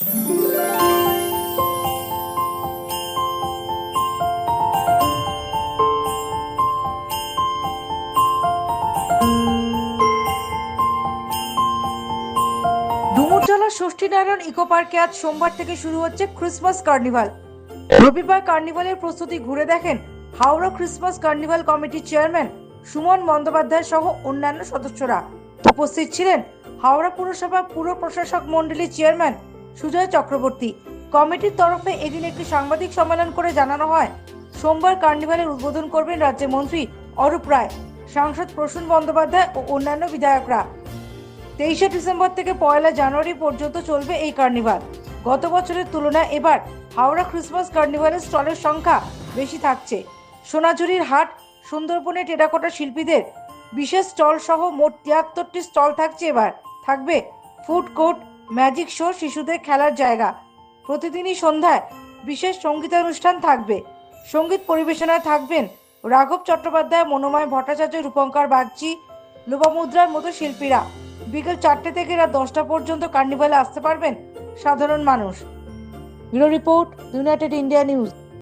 Dumurjala ষষ্ঠীনারায়ণ eco পার্কে আজ সোমবার থেকে শুরু হচ্ছে ক্রিসমাস কার্নিভাল। রবিবার কার্নিভালের প্রস্তুতি ঘুরে দেখেন হাওড়া ক্রিসমাস কার্নিভাল কমিটির চেয়ারম্যান সুমন বন্দ্যোপাধ্যায় সহ অন্যান্য সদস্যরা। উপস্থিত ছিলেন হাওড়া পুরসভা পুর প্রশাসক মণ্ডলীর চেয়ারম্যান সুজয় চক্রবর্তী। কমিটির তরফে এদিন একটি সাংবাদিক সম্মেলন করে জানানো হয়, সোমবার কার্নিভালের উদ্বোধন করবেন রাজ্যের মন্ত্রী অরূপ রায়, সাংসদ প্রসূন বন্দ্যোপাধ্যায় ও অন্যান্য বিধায়করা। তেইশে ডিসেম্বর থেকে পয়লা জানুয়ারি পর্যন্ত চলবে এই কার্নিভাল। গত বছরের তুলনায় এবার হাওড়া ক্রিসমাস কার্নিভালের স্টলের সংখ্যা বেশি থাকছে। সোনাঝুরির হাট সুন্দরবনে টেরাকোটা শিল্পীদের বিশেষ স্টল সহ মোট তিয়াত্তরটি স্টল থাকছে এবার। থাকবে ফুড কোর্ট ম্যাজিক শো শিশুদের খেলার জায়গা। প্রতিদিনই সন্ধ্যায় বিশেষ সঙ্গীতানুষ্ঠান থাকবে। সংগীত পরিবেশনায় থাকবেন রাঘব চট্টোপাধ্যায়, মনোময় ভট্টাচার্য, রূপঙ্কর বাগচি লোপামুদ্রার মতো শিল্পীরা। বিকেল চারটে থেকে রাত দশটা পর্যন্ত কার্নিভালে আসতে পারবেন সাধারণ মানুষ। Bureau report, United India News.